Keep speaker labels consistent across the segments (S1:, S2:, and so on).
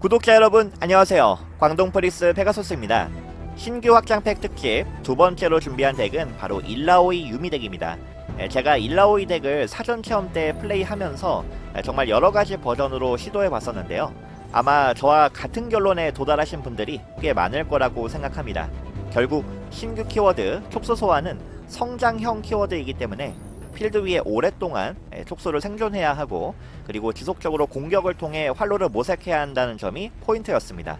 S1: 구독자 여러분 안녕하세요. 광동 프리스 페가소스입니다. 신규 확장 팩 특집 두 번째로 준비한 덱은 바로 일라오이 유미 덱입니다. 예, 제가 일라오이 덱을 사전 체험 때 플레이하면서 예, 정말 여러 가지 버전으로 시도해 봤었는데요. 아마 저와 같은 결론에 도달하신 분들이 꽤 많을 거라고 생각합니다. 결국 신규 키워드 촉수 소환은 성장형 키워드이기 때문에 필드 위에 오랫동안 예, 촉수를 생존해야 하고 그리고 지속적으로 공격을 통해 활로를 모색해야 한다는 점이 포인트였습니다.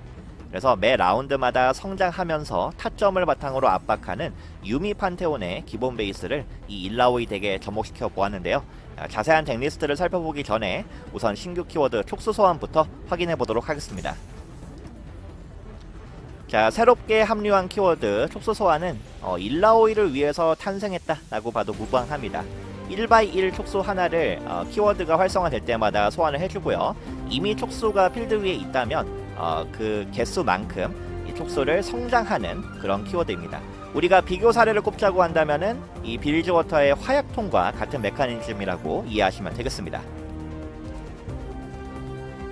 S1: 그래서 매 라운드마다 성장하면서 타점을 바탕으로 압박하는 유미 판테온의 기본 베이스를 이 일라오이 덱에 접목시켜 보았는데요. 아, 자세한 덱 리스트를 살펴보기 전에 우선 신규 키워드 촉수 소환부터 확인해 보도록 하겠습니다. 자 새롭게 합류한 키워드 촉수 소환은 어, 일라오이를 위해서 탄생했다라고 봐도 무방합니다. 1x1 촉수 하나를 어, 키워드가 활성화될 때마다 소환을 해주고요. 이미 촉수가 필드 위에 있다면 어, 그 개수만큼 이 촉수를 성장하는 그런 키워드입니다. 우리가 비교 사례를 꼽자고 한다면은 이 빌즈워터의 화약통과 같은 메커니즘이라고 이해하시면 되겠습니다.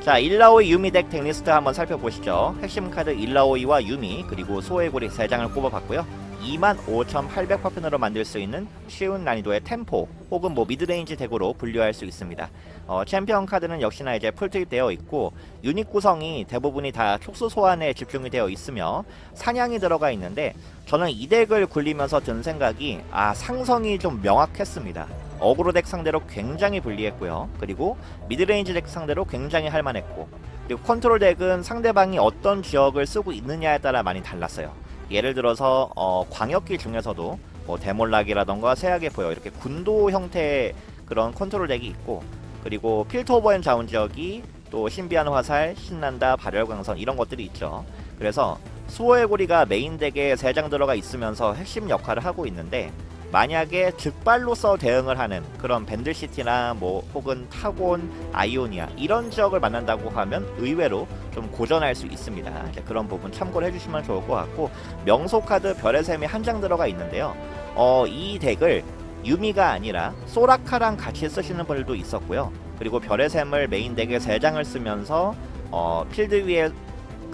S1: 자, 일라오이 유미 덱 덱리스트 한번 살펴보시죠. 핵심 카드 일라오이와 유미 그리고 소해골이 3장을 꼽아봤고요. 25,800파편으로 만들 수 있는 쉬운 난이도의 템포 혹은 뭐 미드레인지 덱으로 분류할 수 있습니다. 어, 챔피언 카드는 역시나 이제 풀트입되어 있고 유닛 구성이 대부분이 다 촉수 소환에 집중이 되어 있으며 사냥이 들어가 있는데 저는 이 덱을 굴리면서 든 생각이 아 상성이 좀 명확했습니다. 어그로 덱 상대로 굉장히 불리했고요. 그리고 미드레인지 덱 상대로 굉장히 할만했고 그리고 컨트롤 덱은 상대방이 어떤 지역을 쓰고 있느냐에 따라 많이 달랐어요. 예를 들어서 어, 광역기 중에서도 뭐 데몰락이라던가 세약의 보여 이렇게 군도 형태의 그런 컨트롤 덱이 있고 그리고 필터 오버앤 자원 지역이 또 신비한 화살, 신난다, 발열광선 이런 것들이 있죠. 그래서 수호의 고리가 메인 덱에 3장 들어가 있으면서 핵심 역할을 하고 있는데 만약에 즉발로서 대응을 하는 그런 밴들시티나 뭐 혹은 타곤, 아이오니아 이런 지역을 만난다고 하면 의외로 좀 고전할 수 있습니다. 그런 부분 참고를 해주시면 좋을 것 같고 명소 카드 별의 셈이 한 장 들어가 있는데요. 어, 이 덱을 유미가 아니라 소라카랑 같이 쓰시는 분들도 있었고요. 그리고 별의 셈을 메인 덱에 3장을 쓰면서 어, 필드 위에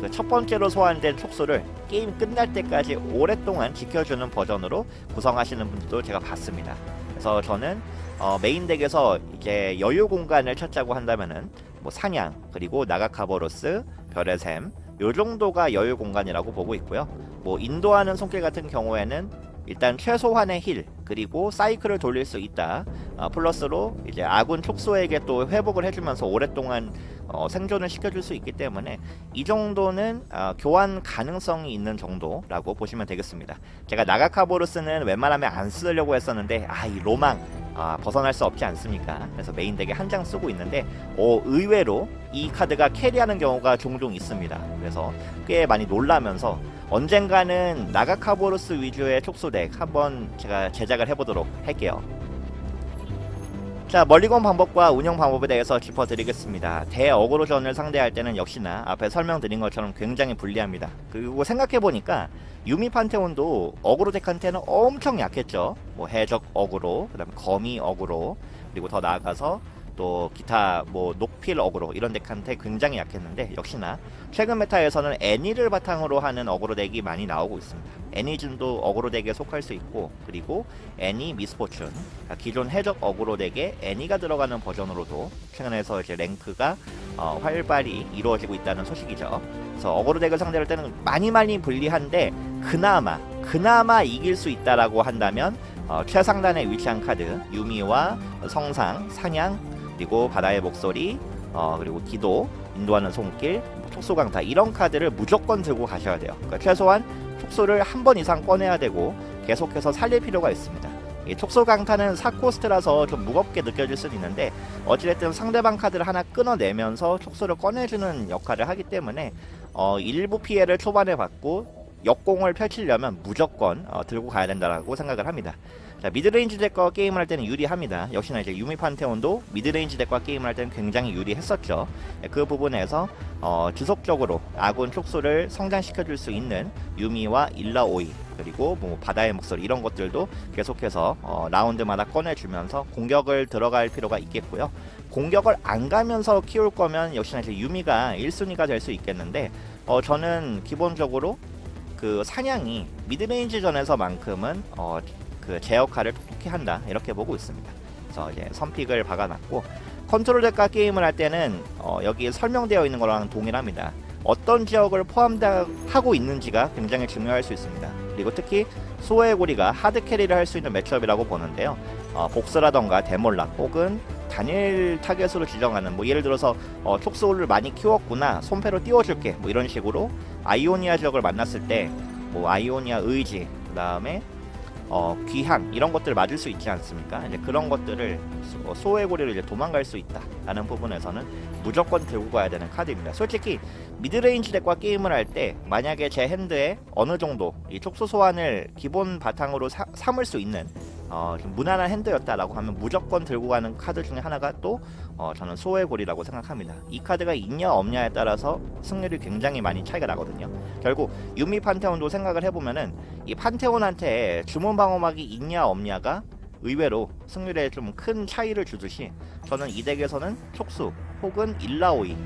S1: 그 첫 번째로 소환된 촉수를 게임 끝날 때까지 오랫동안 지켜주는 버전으로 구성하시는 분들도 제가 봤습니다. 그래서 저는 어, 메인 덱에서 이제 여유 공간을 찾자고 한다면은 뭐 사냥 그리고 나가카보로스 별의 셈요 정도가 여유 공간이라고 보고 있고요. 뭐 인도하는 손길 같은 경우에는 일단 최소한의 힐 그리고 사이클을 돌릴 수 있다. 어, 플러스로 이제 아군 촉수에게 또 회복을 해주면서 오랫동안 어, 생존을 시켜줄 수 있기 때문에 이 정도는 어, 교환 가능성이 있는 정도라고 보시면 되겠습니다. 제가 나가카보르스는 웬만하면 안 쓰려고 했었는데 아 이 로망 아, 벗어날 수 없지 않습니까? 그래서 메인 덱에 한 장 쓰고 있는데 어, 의외로 이 카드가 캐리하는 경우가 종종 있습니다. 그래서 꽤 많이 놀라면서 언젠가는 나가카보르스 위주의 촉수덱 한번 제가 제작을 해보도록 할게요. 자 멀리건 방법과 운영 방법에 대해서 짚어드리겠습니다. 대어그로전을 상대할 때는 역시나 앞에 설명드린 것처럼 굉장히 불리합니다. 그리고 생각해보니까 유미 판테온도 어그로 덱한테는 엄청 약했죠. 뭐 해적 어그로, 그 다음 거미 어그로, 그리고 더 나아가서 또 기타 뭐 녹필 어그로 이런 덱한테 굉장히 약했는데 역시나 최근 메타에서는 애니를 바탕으로 하는 어그로 덱이 많이 나오고 있습니다. 애니즌도 어그로 덱에 속할 수 있고 그리고 애니 미스포춘 그러니까 기존 해적 어그로 덱에 애니가 들어가는 버전으로도 최근에서 이제 랭크가 어, 활발히 이루어지고 있다는 소식이죠. 그래서 어그로 덱을 상대할 때는 많이 많이 불리한데 그나마 그나마 이길 수 있다라고 한다면 어, 최상단에 위치한 카드 유미와 성상, 사냥 그리고 바다의 목소리 어, 그리고 기도 인도하는 손길 촉수강타 이런 카드를 무조건 들고 가셔야 돼요. 그러니까 최소한 촉수를 한 번 이상 꺼내야 되고 계속해서 살릴 필요가 있습니다. 이 촉수 강타는 4코스트라서 좀 무겁게 느껴질 수는 있는데 어찌됐든 상대방 카드를 하나 끊어내면서 촉수를 꺼내주는 역할을 하기 때문에 어, 일부 피해를 초반에 받고 역공을 펼치려면 무조건 어, 들고 가야 된다고 생각을 합니다. 자 미드레인지 덱과 게임을 할 때는 유리합니다. 역시나 이제 유미 판테온도 미드레인지 덱과 게임을 할 때는 굉장히 유리했었죠. 네, 그 부분에서 어, 지속적으로 아군 촉수를 성장시켜줄 수 있는 유미와 일라오이 그리고 뭐 바다의 목소리 이런 것들도 계속해서 어, 라운드마다 꺼내주면서 공격을 들어갈 필요가 있겠고요. 공격을 안 가면서 키울 거면 역시나 이제 유미가 1순위가 될 수 있겠는데 어, 저는 기본적으로 그 사냥이 미드레인지 전에서만큼은 어, 그제 역할을 톡톡히 한다 이렇게 보고 있습니다. 그래서 이제 선픽을 박아놨고 컨트롤 덱과 게임을 할 때는 어, 여기 설명되어 있는 거랑 동일합니다. 어떤 지역을 포함하고 있는지가 굉장히 중요할 수 있습니다. 그리고 특히 소의 고리가 하드 캐리를 할 수 있는 매치업이라고 보는데요. 어, 복스라던가 데몰락 혹은 단일 타겟으로 지정하는 뭐 예를 들어서 어, 촉수를 많이 키웠구나 손패로 띄워줄게 뭐 이런 식으로 아이오니아 지역을 만났을 때 뭐 아이오니아 의지 그 다음에 어, 귀한 이런 것들을 맞을 수 있지 않습니까? 이제 그런 것들을 소- 어, 소의 고리를 이제 도망갈 수 있다라는 부분에서는 무조건 들고 가야 되는 카드입니다. 솔직히 미드레인지 덱과 게임을 할 때 만약에 제 핸드에 어느 정도 이 촉수 소환을 기본 바탕으로 사- 삼을 수 있는 어, 좀 무난한 핸드였다라고 하면 무조건 들고 가는 카드 중에 하나가 또 어, 저는 소의 고리라고 생각합니다. 이 카드가 있냐 없냐에 따라서 승률이 굉장히 많이 차이가 나거든요. 결국 유미 판테온도 생각을 해보면은 이 판테온한테 주문 방어막이 있냐 없냐가 의외로 승률에 좀 큰 차이를 주듯이 저는 이 덱에서는 촉수 혹은 일라오이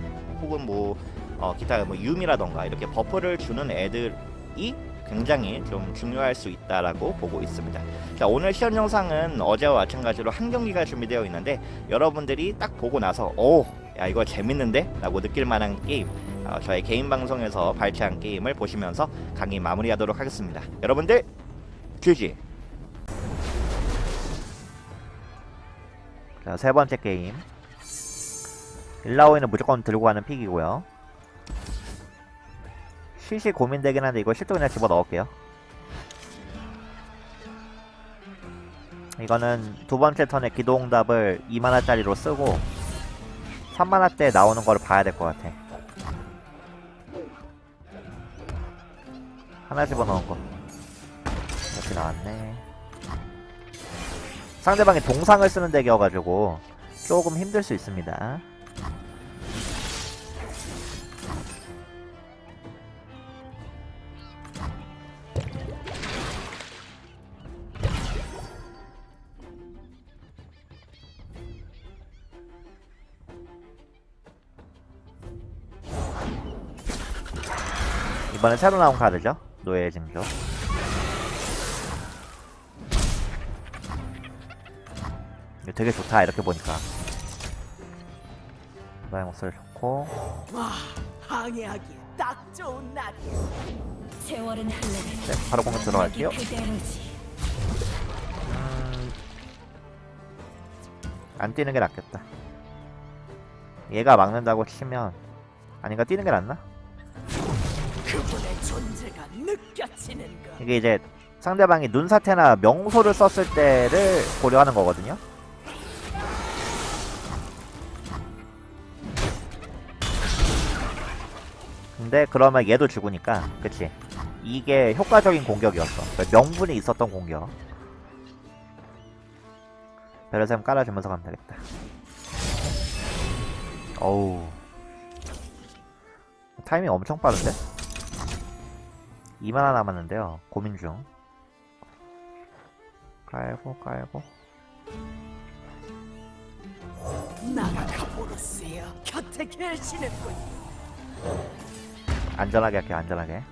S1: 혹은 뭐 어, 기타 뭐 유미라던가 이렇게 버프를 주는 애들이 굉장히 좀 중요할 수 있다라고 보고 있습니다. 자 오늘 시연 영상은 어제와 마찬가지로 한 경기가 준비되어 있는데 여러분들이 딱 보고 나서 오, 야 이거 재밌는데? 라고 느낄 만한 게임 어, 저의 개인 방송에서 발췌한 게임을 보시면서 강의 마무리하도록 하겠습니다. 여러분들 GG 자, 세 번째 게임 일라오이는 무조건 들고 가는 픽이고요 시시 고민되긴 한데 이거 실도 그냥 집어 넣을게요. 이거는 두 번째 턴에 기도응답을 2만화짜리로 쓰고 3만화 때 나오는 거를 봐야 될 것 같아. 하나 집어넣은 거. 이렇게 나왔네. 상대방이 동상을 쓰는 덱이어가지고 조금 힘들 수 있습니다 이번에 새로 나온 카드죠? 노예의 징조. 이거 되게 좋다 이렇게 보니까. 바다의 목소리 좋고.
S2: 와, 항해하기에 딱 좋은 날이야.
S3: 세월은 흘러가
S1: 네, 바로 공격 들어갈게요. 음, 안 뛰는 게 낫겠다. 얘가 막는다고 치면 아닌가 뛰는 게 낫나?
S2: 그분의 존재가 느껴지는 것.
S1: 이게 이제 상대방이 눈사태나 명소를 썼을 때를 고려하는 거거든요. 근데 그러면 얘도 죽으니까 그치? 이게 효과적인 공격이었어. 그러니까 명분이 있었던 공격. 베르셈 깔아주면서 가면 되겠다. 어우. 타이밍 엄청 빠른데? 2만화 남았는데요. 고민 중. 깔고 깔고. 안전하게 할게요 안전하게.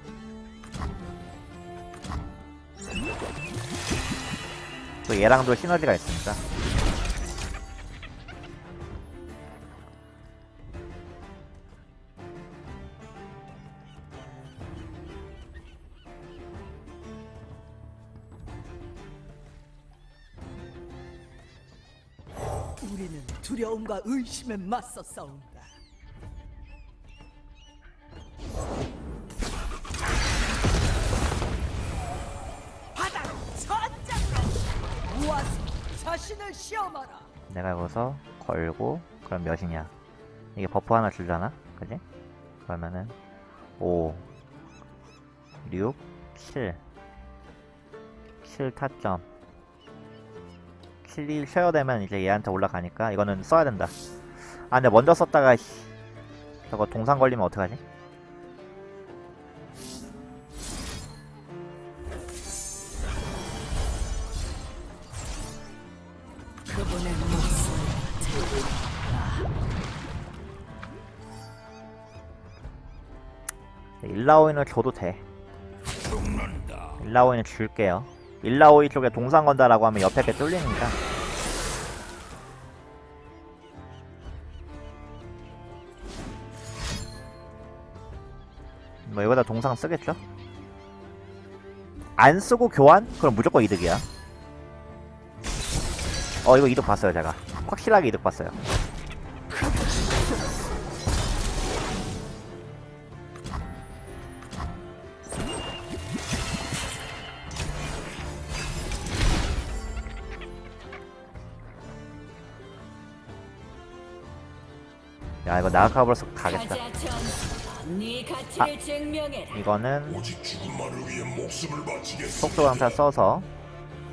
S1: 또 얘랑도 시너지가 있으니까
S2: 의심에 맞서 싸운다. 바다 전장으로 모아서 자신을 시험하라.
S1: 내가 여기서 걸고 그럼 몇이냐 이게 버프 하나 주잖아 그지? 그러면은 5 6 7 7 타점 힐 쉬어야 되면 이제 얘한테 올라가니까 이거는 써야 된다. 아 근데 먼저 썼다가 씨, 저거 동상 걸리면 어떡하지? 네, 일라오이는 줘도 돼. 일라오이는 줄게요. 일라오이 쪽에 동상 건다라고 하면 옆에 게 뚫리니까. 뭐 이거다 동상 쓰겠죠? 안 쓰고 교환? 그럼 무조건 이득이야. 어 이거 이득 봤어요 제가. 확실하게 이득 봤어요. 야 이거 나가카브로스 가겠다.
S3: 증명해라.
S1: 이거는. 속도 강타 써서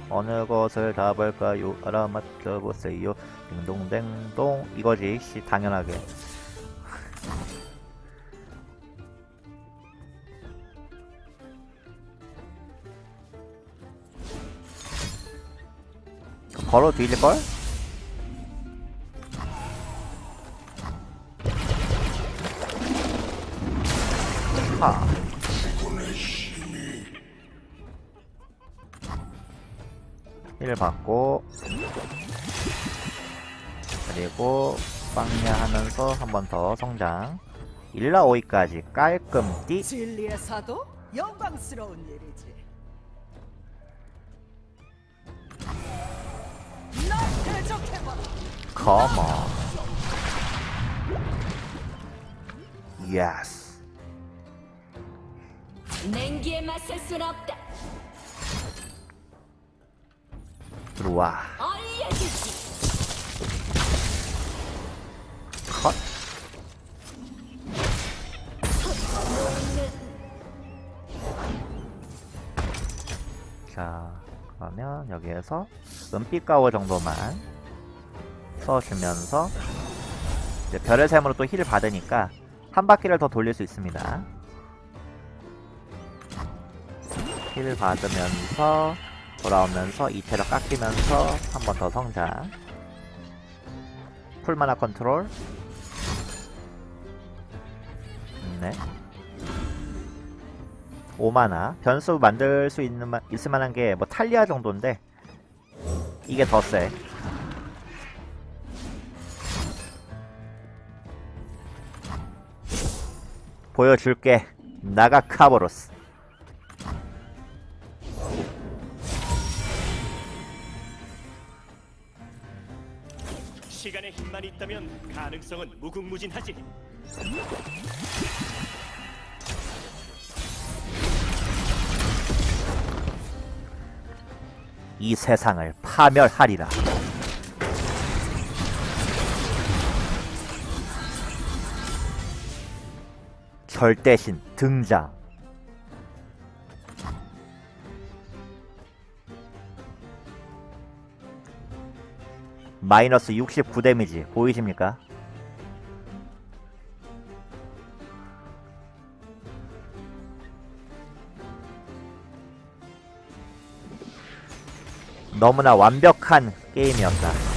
S1: 어느 것을 잡을까요? 알아맞혀 보세요. 딩동댕동 이거지. 씨 당연하게. 걸어 뒤질 걸? 받고 그리고 빵야 하면서 한 번 더 성장 일라 오이까지 깔끔띠
S2: 진리의 사도 영광스러운 일이지. 날 대적해봐.
S1: 컴온 예스
S3: 냉기에 맞설 순 없다.
S1: 들어와. 컷 자, 그러면 여기에서 은빛 가오 정도만 써주면서 이제 별의 샘으로 또 힐을 받으니까 한 바퀴를 더 돌릴 수 있습니다. 힐을 받으면서 돌아오면서 이 체력 깎이면서 한 번 더 성장. 풀마나 컨트롤. 네. 5만화 변수 만들 수 있는 마, 있을 만한 게 뭐 탈리아 정도인데 이게 더 세. 보여줄게. 나가 카보로스.
S4: 힘만 있다면 가능성은 무궁무진하지.
S1: 이 세상을 파멸하리라. 절대신 등장. 마이너스 69 데미지 보이십니까? 너무나 완벽한 게임이었다.